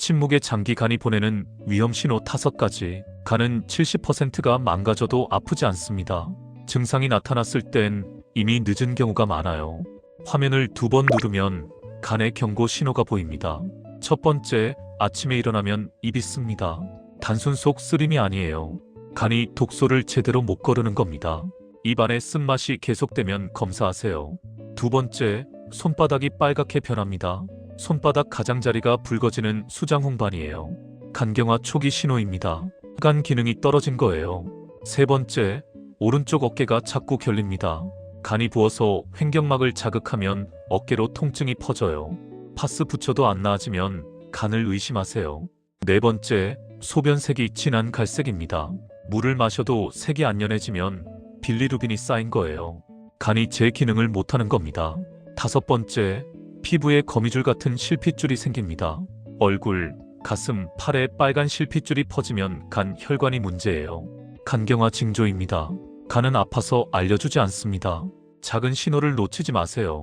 침묵의 장기 간이 보내는 위험 신호 다섯 가지. 간은 70%가 망가져도 아프지 않습니다. 증상이 나타났을 땐 이미 늦은 경우가 많아요. 화면을 두 번 누르면 간의 경고 신호가 보입니다. 첫 번째, 아침에 일어나면 입이 씁니다. 단순 속 쓰림이 아니에요. 간이 독소를 제대로 못 거르는 겁니다. 입안에 쓴맛이 계속되면 검사하세요. 두 번째, 손바닥이 빨갛게 변합니다. 손바닥 가장자리가 붉어지는 수장 홍반이에요. 간경화 초기 신호입니다. 간 기능이 떨어진 거예요. 세 번째, 오른쪽 어깨가 자꾸 결립니다. 간이 부어서 횡격막을 자극하면 어깨로 통증이 퍼져요. 파스 붙여도 안 나아지면 간을 의심하세요. 네 번째, 소변색이 진한 갈색입니다. 물을 마셔도 색이 안 연해지면 빌리루빈이 쌓인 거예요. 간이 제 기능을 못하는 겁니다. 다섯 번째, 피부에 거미줄 같은 실핏줄이 생깁니다. 얼굴, 가슴, 팔에 빨간 실핏줄이 퍼지면 간 혈관이 문제예요. 간경화 징조입니다. 간은 아파서 알려주지 않습니다. 작은 신호를 놓치지 마세요.